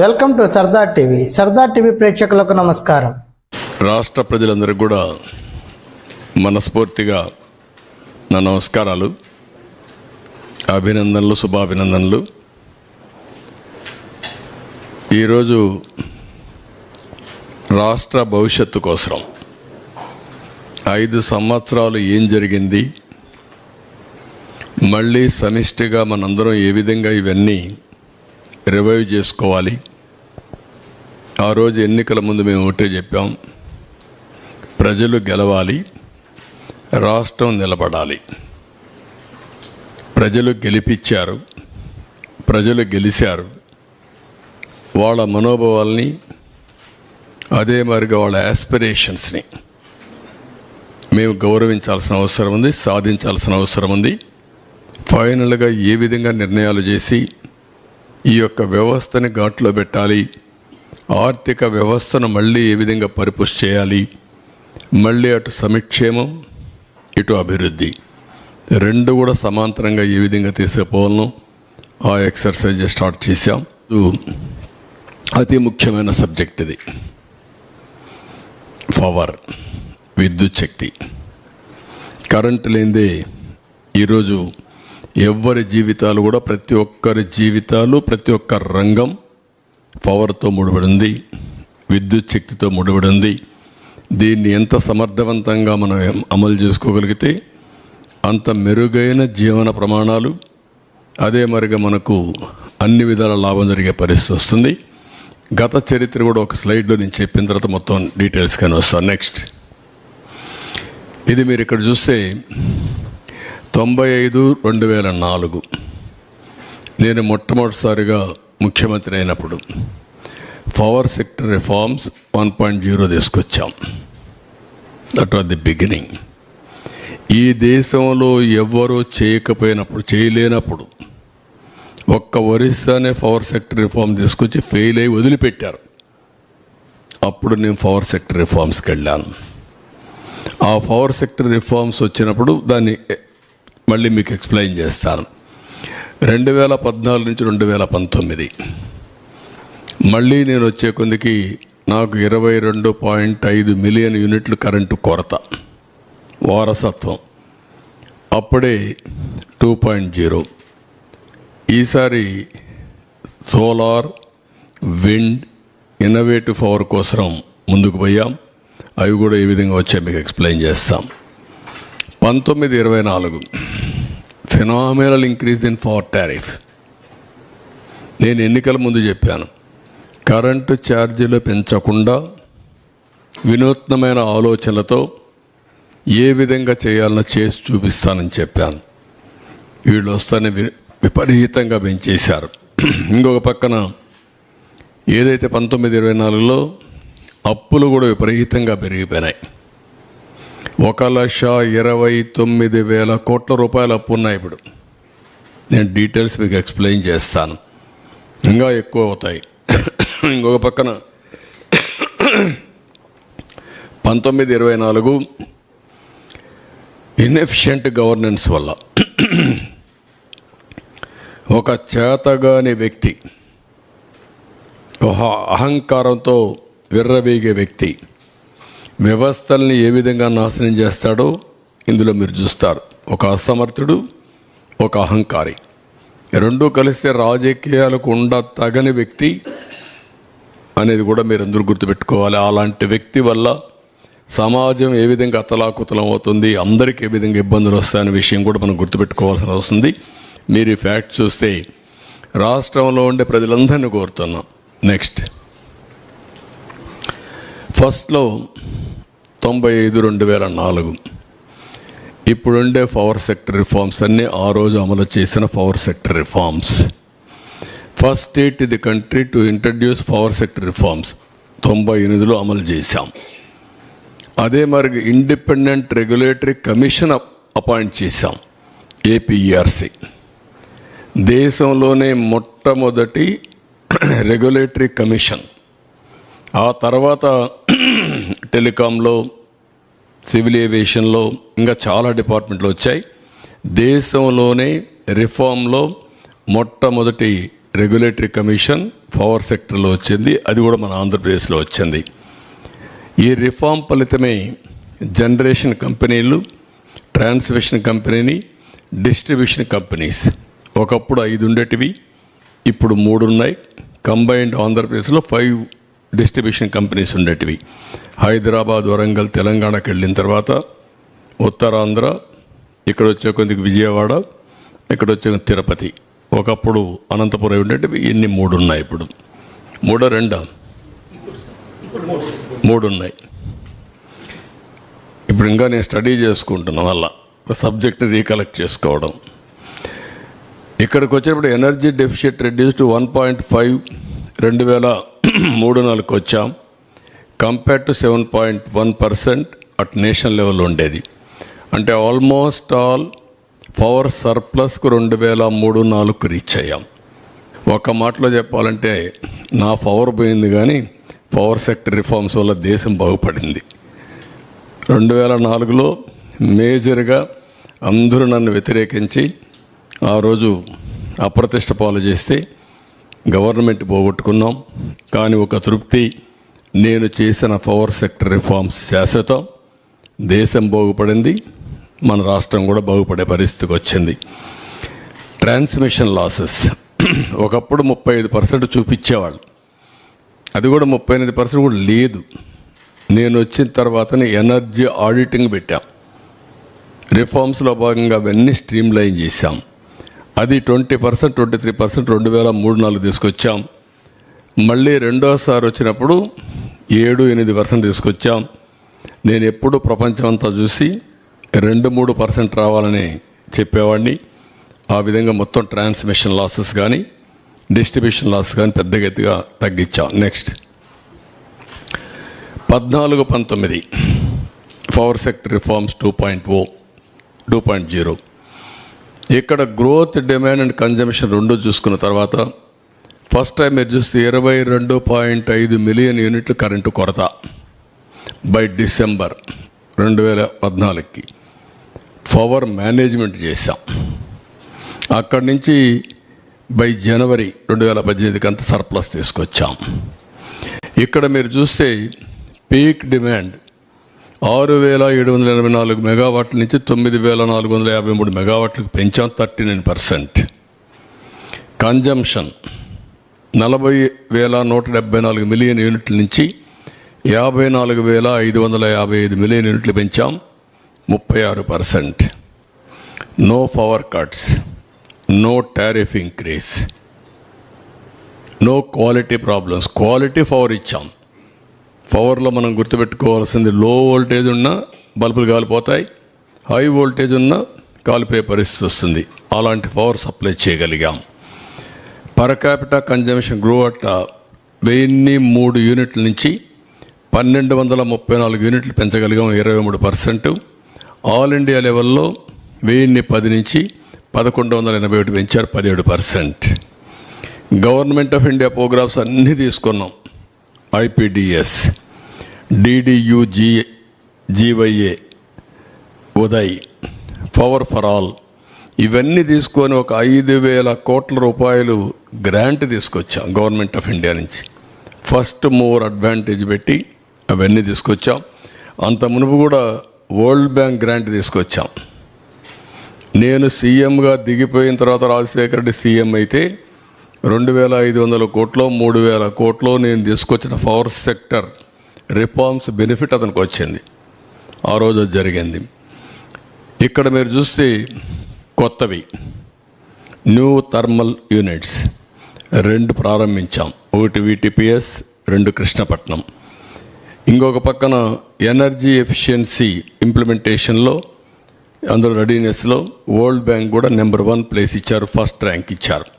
Welcome to Sardar TV. Sardar TV ప్రేక్షకులకు నమస్కారం. రాష్ట్ర ప్రజలందరికీ కూడా మనస్ఫూర్తిగా నా నమస్కారాలు అభినందనలు శుభాభినందనలు. ఈరోజు రాష్ట్ర భవిష్యత్తు కోసం ఐదు సంవత్సరాలు ఏం జరిగింది? మళ్ళీ సమిష్టిగా మనందరం ఏ విధంగా ఇవన్నీ రివైవ్ చేసుకోవాలి. ఆ రోజు ఎన్నికల ముందు మేము ఒకటే చెప్పాం. ప్రజలు గెలవాలి. రాష్ట్రం నిలబడాలి. ప్రజలు గెలిపించారు. ప్రజలు గెలిచారు వాళ్ళ మనోభావాల్ని అదే మరిగా వాళ్ళ యాస్పిరేషన్స్ని మేము గౌరవించాల్సిన అవసరం ఉంది సాధించాల్సిన అవసరం ఉంది. ఫైనల్గా ఏ విధంగా నిర్ణయాలు చేసి ఈ యొక్క వ్యవస్థని ఘాట్లో పెట్టాలి. ఆర్థిక వ్యవస్థను మళ్ళీ ఏ విధంగా పరిపుష్ చేయాలి? మళ్ళీ అటు సమిక్షేమం ఇటు అభివృద్ధి. రెండు కూడా సమాంతరంగా ఏ విధంగా తీసుకుపోవాలను ఆ ఎక్సర్సైజ్ స్టార్ట్ చేశాం. అతి ముఖ్యమైన సబ్జెక్ట్ ఇది. పవర్ విద్యుత్ శక్తి. కరెంటు లేనిదే ఈరోజు ఎవ్వరి జీవితాలు కూడా ప్రతి ఒక్కరి జీవితాలు ప్రతి ఒక్క రంగం పవర్తో ముడిపడింది విద్యుత్ శక్తితో ముడిపడింది. దీన్ని ఎంత సమర్థవంతంగా మనం అమలు చేసుకోగలిగితే అంత మెరుగైన జీవన ప్రమాణాలు అదే మరిగా మనకు అన్ని విధాల లాభం జరిగే పరిస్థితి వస్తుంది. గత చరిత్ర కూడా ఒక స్లైడ్లో నేను చెప్పిన తర్వాత మొత్తం డీటెయిల్స్ కానీ వస్తాను నెక్స్ట్ ఇది మీరు ఇక్కడ చూస్తే తొంభై ఐదు రెండు వేల నాలుగు. నేను మొట్టమొదటిసారిగా ముఖ్యమంత్రి అయినప్పుడు power sector reforms one point zero తీసుకొచ్చాం. దట్ వాజ్ ది బిగినింగ్ ఈ దేశంలో ఎవ్వరూ చేయకపోయినప్పుడు చేయలేనప్పుడు ఒక్క ఒరిస్సానే పవర్ సెక్టర్ రిఫార్మ్ తీసుకొచ్చి ఫెయిల్ అయ్యి వదిలిపెట్టారు. అప్పుడు నేను పవర్ సెక్టర్ రిఫార్మ్స్కి వెళ్ళాను. ఆ పవర్ సెక్టర్ రిఫార్మ్స్ వచ్చినప్పుడు దాన్ని మళ్ళీ మీకు ఎక్స్ప్లెయిన్ చేస్తాను. రెండు వేల పద్నాలుగు నుంచి రెండు వేల పంతొమ్మిది మళ్ళీ నేను వచ్చే కొందికి నాకు ఇరవై రెండు పాయింట్ ఐదు మిలియన్ యూనిట్లు కరెంటు కొరత. వారసత్వం. అప్పుడే టూ పాయింట్ జీరో. ఈసారి సోలార్ విండ్ ఇన్నోవేటివ్ పవర్ కోసం ముందుకు పోయాం. అవి కూడా ఏ విధంగా వచ్చాయి మీకు ఎక్స్ప్లెయిన్ చేస్తాం. పంతొమ్మిది ఇరవై నాలుగు. Phenomenal increase in power tariff. నేను ఎన్నికల ముందు చెప్పాను కరెంటు ఛార్జీలు పెంచకుండా వినూత్నమైన ఆలోచనలతో ఏ విధంగా చేయాలనో చేసి చూపిస్తానని చెప్పాను. వీళ్ళు వస్తానే వి- విపరీతంగా పెంచేశారు. ఇంకొక పక్కన ఏదైతే పంతొమ్మిది ఇరవై నాలుగులో అప్పులు కూడా విపరీతంగా పెరిగిపోయినాయి. ఒక లక్ష ఇరవై తొమ్మిది వేల కోట్ల రూపాయలు అప్పు ఉన్నాయి ఇప్పుడు. నేను డీటెయిల్స్ మీకు ఎక్స్ప్లెయిన్ చేస్తాను. ఇంకా ఎక్కువ అవుతాయి. ఇంకొక పక్కన. పంతొమ్మిది ఇరవై నాలుగు ఇన్ఎఫిషియంట్ గవర్నెన్స్ వల్ల ఒక చేతగాని వ్యక్తి ఒక అహంకారంతో విర్రవీగే వ్యక్తి వ్యవస్థల్ని ఏ విధంగా నాశనం చేస్తాడో ఇందులో మీరు చూస్తారు. ఒక అసమర్థుడు ఒక అహంకారి. రెండూ కలిస్తే రాజకీయాలకు ఉండ తగని వ్యక్తి అనేది కూడా మీరు అందరూ గుర్తుపెట్టుకోవాలి. అలాంటి వ్యక్తి వల్ల సమాజం ఏ విధంగా అతలాకుతలం అవుతుంది అందరికీ ఏ విధంగా ఇబ్బందులు వస్తాయనే విషయం కూడా మనం గుర్తుపెట్టుకోవాల్సిన వస్తుంది మీరు ఈ ఫ్యాక్ట్ చూస్తే రాష్ట్రంలో ఉండే ప్రజలందరినీ కోరుతున్నాం. నెక్స్ట్. ఫస్ట్లో తొంభై ఐదు రెండు వేల నాలుగు. ఇప్పుడుండే పవర్ సెక్టర్ రిఫార్మ్స్ అన్నీ ఆ రోజు అమలు చేసిన power sector reforms. First state ఇది country to introduce power sector reforms. తొంభై ఎనిమిదిలో అమలు చేశాం. అదే మరి ఇండిపెండెంట్ రెగ్యులేటరీ కమిషన్ అపాయింట్ చేశాం. ఏపీఆర్సీ దేశంలోనే మొట్టమొదటి రెగ్యులేటరీ కమిషన్. ఆ తర్వాత టెలికాంలో సివిల్ ఏవియేషన్లో ఇంకా చాలా డిపార్ట్మెంట్లు వచ్చాయి. దేశంలోనే రిఫార్మ్లో మొట్టమొదటి రెగ్యులేటరీ కమిషన్ పవర్ సెక్టర్లో వచ్చింది. అది కూడా మన ఆంధ్రప్రదేశ్లో వచ్చింది. ఈ రిఫార్మ్ ఫలితమే జనరేషన్ కంపెనీలు ట్రాన్స్మిషన్ కంపెనీని డిస్ట్రిబ్యూషన్ కంపెనీస్. ఒకప్పుడు ఐదు ఉండేటివి ఇప్పుడు మూడు ఉన్నాయి. కంబైన్డ్ ఆంధ్రప్రదేశ్లో ఫైవ్ డిస్ట్రిబ్యూషన్ కంపెనీస్ ఉండేటివి. హైదరాబాద్ వరంగల్ తెలంగాణకి వెళ్ళిన తర్వాత ఉత్తరాంధ్ర ఇక్కడ వచ్చే కొద్దిగా విజయవాడ ఇక్కడ వచ్చే తిరుపతి. ఒకప్పుడు అనంతపురం ఉండేటివి ఇన్ని మూడు ఉన్నాయి ఇప్పుడు. మూడో రెండా? మూడు ఉన్నాయి. ఇప్పుడు ఇంకా నేను స్టడీ చేసుకుంటున్నా వల్ల సబ్జెక్ట్ రీకలెక్ట్ చేసుకోవడం. ఇక్కడికి వచ్చేప్పుడు energy deficit reduce to one point five రెండు వేల మూడు నాలుగు వచ్చాం. Compare to seven point one percent at national level ఉండేది. అంటే ఆల్మోస్ట్ ఆల్ పవర్ సర్ప్లస్కు రెండు వేల మూడు నాలుగుకు రీచ్ అయ్యాం. ఒక మాటలో చెప్పాలంటే నా పవర్ పోయింది కానీ పవర్ సెక్టర్ రిఫార్మ్స్ వల్ల దేశం బాగుపడింది. రెండు వేల నాలుగులో మేజర్గా అందరూ నన్ను వ్యతిరేకించి ఆ రోజు అప్రతిష్ట పాలు చేస్తే గవర్నమెంట్ పోగొట్టుకున్నాం. కానీ ఒక తృప్తి నేను చేసిన పవర్ సెక్టర్ రిఫార్మ్స్ శాశ్వతం. దేశం బాగుపడింది మన రాష్ట్రం కూడా బాగుపడే పరిస్థితికి వచ్చింది. Transmission losses. ఒకప్పుడు ముప్పై ఐదు పర్సెంట్ చూపించేవాళ్ళు. అది కూడా ముప్పై ఎనిమిది పర్సెంట్ కూడా లేదు. నేను వచ్చిన తర్వాతనే ఎనర్జీ ఆడిటింగ్ పెట్టాం. రిఫార్మ్స్లో భాగంగా అవన్నీ స్ట్రీమ్ లైన్ చేశాం. అది twenty percent twenty three percent రెండు వేల మూడు నాలుగు తీసుకొచ్చాం. మళ్ళీ రెండోసారి వచ్చినప్పుడు ఏడు ఎనిమిది పర్సెంట్ తీసుకొచ్చాం. నేను ఎప్పుడు ప్రపంచం అంతా చూసి రెండు మూడు పర్సెంట్ రావాలని చెప్పేవాడిని. ఆ విధంగా మొత్తం ట్రాన్స్మిషన్ లాసెస్ కానీ డిస్ట్రిబ్యూషన్ లాస్ కానీ పెద్దగా ఎత్తుగా తగ్గించాం. నెక్స్ట్. పద్నాలుగు పంతొమ్మిది. Power sector reforms two point oh two point zero. ఇక్కడ గ్రోత్ డిమాండ్ అండ్ కన్జంప్షన్ రెండు చూసుకున్న తర్వాత ఫస్ట్ టైం మీరు చూస్తే ఇరవై రెండు పాయింట్ ఐదు మిలియన్ యూనిట్లు కరెంటు కొరత బై డిసెంబర్ రెండు వేల పద్నాలుగుకి. పవర్ మేనేజ్మెంట్ చేశాం. అక్కడి నుంచి బై జనవరి రెండు వేల పద్దెనిమిదికి అంత సర్ప్లస్ తీసుకొచ్చాం. ఇక్కడ మీరు చూస్తే పీక్ డిమాండ్ ఆరు వేల ఏడు వందల ఎనభై నాలుగు మెగావాట్ల నుంచి తొమ్మిది వేల నాలుగు వందల యాభై మూడు మెగావాట్లకు పెంచాం థర్టీ నైన్ పర్సెంట్. కన్జంప్షన్ నలభై వేల నూట డెబ్బై నాలుగు మిలియన్ యూనిట్ల నుంచి యాభై నాలుగు వేల ఐదు వందల యాభై ఐదు మిలియన్ యూనిట్లు పెంచాం ముప్పై ఆరు percent. No power cuts no tariff increase no quality problems quality power ఇచ్చాం. పవర్లో మనం గుర్తుపెట్టుకోవాల్సింది లో వోల్టేజ్ ఉన్నా బల్బులు కాలిపోతాయి హై వోల్టేజ్ ఉన్నా కాలిపోయే పరిస్థితి వస్తుంది. అలాంటి పవర్ సప్లై చేయగలిగాం. Per capita consumption grow at వెయ్యిన్ని మూడు యూనిట్ల నుంచి పన్నెండు వందల ముప్పై నాలుగు యూనిట్లు పెంచగలిగాం ఇరవై మూడు పర్సెంట్. ఆల్ ఇండియా లెవెల్లో వెయ్యిన్ని పది నుంచి పదకొండు వందల ఎనభై ఒకటి పెంచారు పదిహేడు percent. Government of India programmes అన్నీ తీసుకున్నాం. IPDS DDUG JYA Uday power for all. ఇవన్నీ తీసుకొని ఒక ఐదు వేల కోట్ల రూపాయలు గ్రాంట్ తీసుకొచ్చాం గవర్నమెంట్ ఆఫ్ ఇండియా నుంచి. ఫస్ట్ మోర్ అడ్వాంటేజ్ పెట్టి అవన్నీ తీసుకొచ్చాం. అంత మునుపు కూడా వరల్డ్ బ్యాంక్ గ్రాంట్ తీసుకొచ్చాం. నేను సీఎంగా దిగిపోయిన తర్వాత రాజశేఖర రెడ్డి సీఎం అయితే రెండు వేల ఐదు వందల కోట్లో మూడు వేల కోట్లో నేను తీసుకొచ్చిన పవర్ సెక్టర్ రిఫార్మ్స్ బెనిఫిట్ అతనికి వచ్చింది. ఆ రోజు జరిగింది. ఇక్కడ మీరు చూస్తే కొత్తవి. న్యూ థర్మల్ యూనిట్స్ రెండు ప్రారంభించాం. ఒకటి విటిపిఎస్ రెండు కృష్ణపట్నం. ఇంకొక పక్కన ఎనర్జీ ఎఫిషియన్సీ ఇంప్లిమెంటేషన్లో అందులో రెడీనెస్లో వరల్డ్ బ్యాంక్ కూడా నెంబర్ వన్ ప్లేస్ ఇచ్చారు ఫస్ట్ ర్యాంక్ ఇచ్చారు.